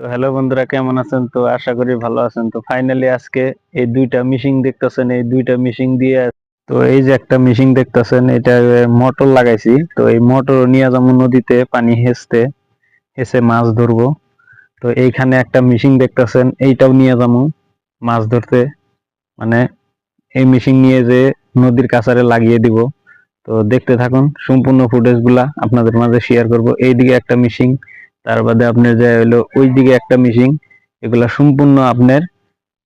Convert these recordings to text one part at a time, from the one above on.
Hello বন্ধুরা, কেমন আছেন? তো আশা করি ভালো আছেন। তো ফাইনালি আজকে এই দুইটা মিশিং দেখতেছেন, এই দুইটা মিশিং দিয়ে তো এই যে একটা মিশিং দেখতেছেন, এটা মোটর লাগাইছি। তো এই মোটর নিয়ে যাব নদীতে, পানি হেসতে হেসে মাছ ধরবো। তো এইখানে একটা মিশিং দেখতেছেন, এইটাও নিয়ে যাব মাছ ধরতে। মানে এই মেশিন নিয়ে যে নদীর কাছারে লাগিয়ে দিব। তো দেখতে থাকুন, সম্পূর্ণ ফুটেজগুলা আপনাদের মাঝে শেয়ার করব। এইদিকে একটা মিশিং তার বাদে আপনার যে হলো ওই দিকে একটা মিশিং এগুলা সম্পূর্ণ আপনার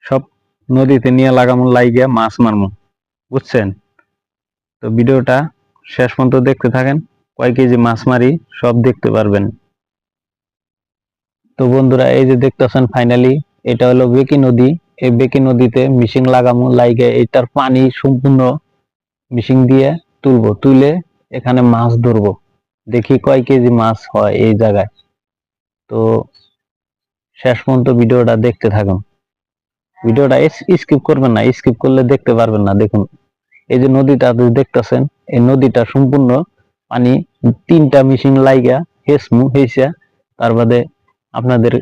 সব নদীতে নিয়ে লাগামো, লাইগা মাছ মারমু, বুঝছেন? তো ভিডিওটা শেষ পর্যন্ত দেখতে থাকেন, কয় কেজি মাছ মারি সব দেখতে পারবেন। তো বন্ধুরা, এই যে দেখতেছেন ফাইনালি এটা হলো বেকি নদী। এই বেকি নদীতে মিশিং লাগামো, লাইগে এটার পানি সম্পূর্ণ মিশিং দিয়ে তুলবো, তুলে এখানে মাছ ধরবো। দেখি কয় কেজি মাছ হয় এই জায়গায়। তো শেষ পর্যন্ত ভিডিওটা দেখতে থাকুন। ভিডিওটা স্কিপ করবেন না স্কিপ করলে দেখতে পারবেন না, দেখুন। এই যে নদীটা দেখতেছেন, এই নদীটা সম্পূর্ণ পানি, তিনটা মেশিন লাইগা হেসমু হেসা তার বাদে আপনাদের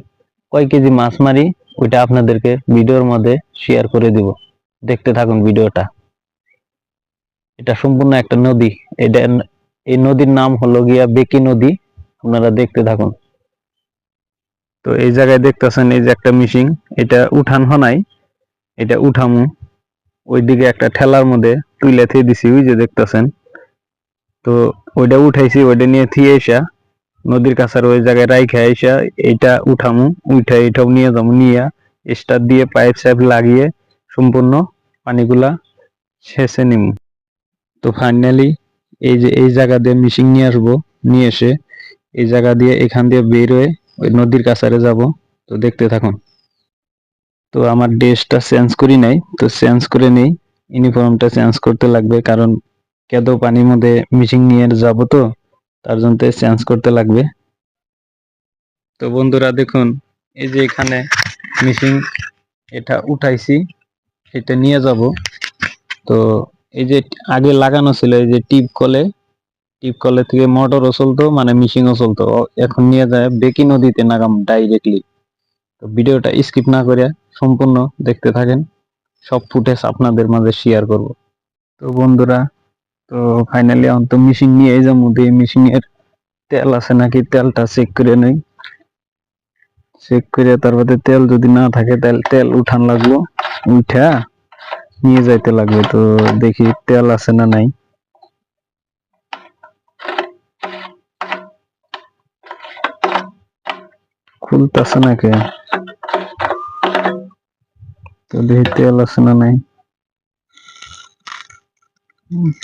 কয় কেজি মাছ মারি, ওইটা আপনাদেরকে ভিডিওর মধ্যে শেয়ার করে দিব। দেখতে থাকুন ভিডিওটা। এটা সম্পূর্ণ একটা নদী। এটা এই নদীর নাম হলো গিয়া বেকি নদী। আপনারা দেখতে থাকুন। তো এই জায়গায় দেখতেছেন এই যে একটা মিশিং এটা উঠান হনাই, এটা উঠামু, ওইদিকে একটা ঠেলার মধ্যে তুইলে থিয়ে দিছি, ওই যে দেখতেছেন। তো ওইটা উঠাইছি ওইটা নিয়ে থিয়ে এসা নদীর কাছার ওই জায়গায় রাইখা আইসা, এইটা উঠামু উঠা এটাও নিয়ে যাব নিয়ে স্টার দিয়ে পাইপ সাইপ লাগিয়ে সম্পূর্ণ পানিগুলা শেষে নিমু। তো ফাইনালি এই যে এই জায়গা দিয়ে মিশিং নিয়ে আসব, নিয়ে এসে এই জায়গা দিয়ে এখান দিয়ে বের হয়ে ওই নদীর কাছারে যাব। তো দেখতে থাকুন। তো আমার ড্রেসটা চেঞ্জ করি নাই। তো চেঞ্জ করে নেই। ইউনিফর্মটা চেঞ্জ করতে লাগবে। কারণ কেদো পানির মধ্যে মিশিং নিয়ে যাব তো, তার জন্য চেঞ্জ করতে লাগবে। তো বন্ধুরা দেখুন, এই যে এখানে মিশিং এটা উঠাইছি, এটা নিয়ে যাব। তো এই যে আগে লাগানো ছিল, এই যে টিপ কলে টিপ কলে থেকে মোটরও চলতো মানে মিশিংও চলতো। এখন নিয়ে যায় বেকি নদীতে নাগাম ডাইরেক্টলি তো ভিডিওটা স্কিপ না করে সম্পূর্ণ দেখতে থাকেন। সব ফুটেজ আপনাদের মাঝে শেয়ার করব। তো বন্ধুরা, তো ফাইনালি এখন তো মিশিং নিয়ে যাব, দিয়ে মিশিং এর তেল আছে নাকি? তেলটা চেক করে নেই। চেক করে তারপরে তেল যদি না থাকে, তাহলে তেল উঠান লাগল উঠা নিয়ে যাইতে লাগবে। তো দেখি তেল আছে না নাই। খুলতেছে নাকি? তো দেখি তেল আছে না নাই?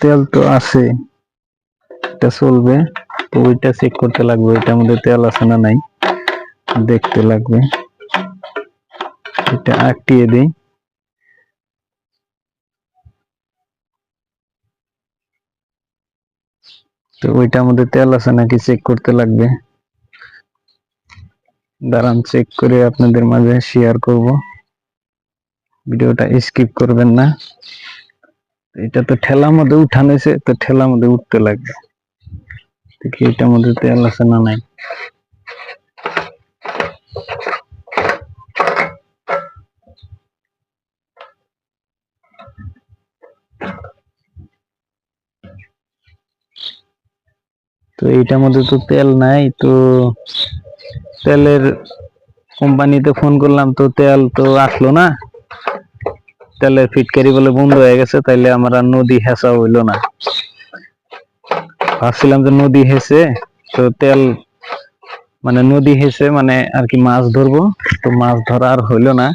তেল তো আছে। এটা চলবে। তো ওইটা চেক করতে লাগবে, ওইটার মধ্যে তেল আছে না নাই? দেখতে লাগবে। এটা আটটিয়ে দিই। তো ওইটার মধ্যে তেল আছে নাকি চেক করতে লাগবে? দাঁড়ান চেক করে আপনাদের মাঝে শেয়ার করব। ভিডিওটা স্কিপ করবেন না। এটা তো ঠেলার মধ্যে উঠানো হয়েছে তো ঠেলার মধ্যে উঠতে লাগবে। দেখি এটার মধ্যে তেল আছে না নাই। তো এইটার মধ্যে তো তেল নাই, তো তেলের কোম্পানিতে ফোন করলাম তো তেল তো আসলো না। তেলের ফিটকারি বলে বন্ধ হয়ে গেছে, তাইলে আমার আর নদী হেসা হইল না। ভাবছিলাম যে নদী হেসে তো তেল মানে নদী হেসে মানে আর কি মাছ ধরবো, তো মাছ ধরা আর হইল না।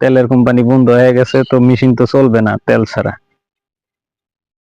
তেলের কোম্পানি বন্ধ হয়ে গেছে, তো মেশিন তো চলবে না তেল ছাড়া।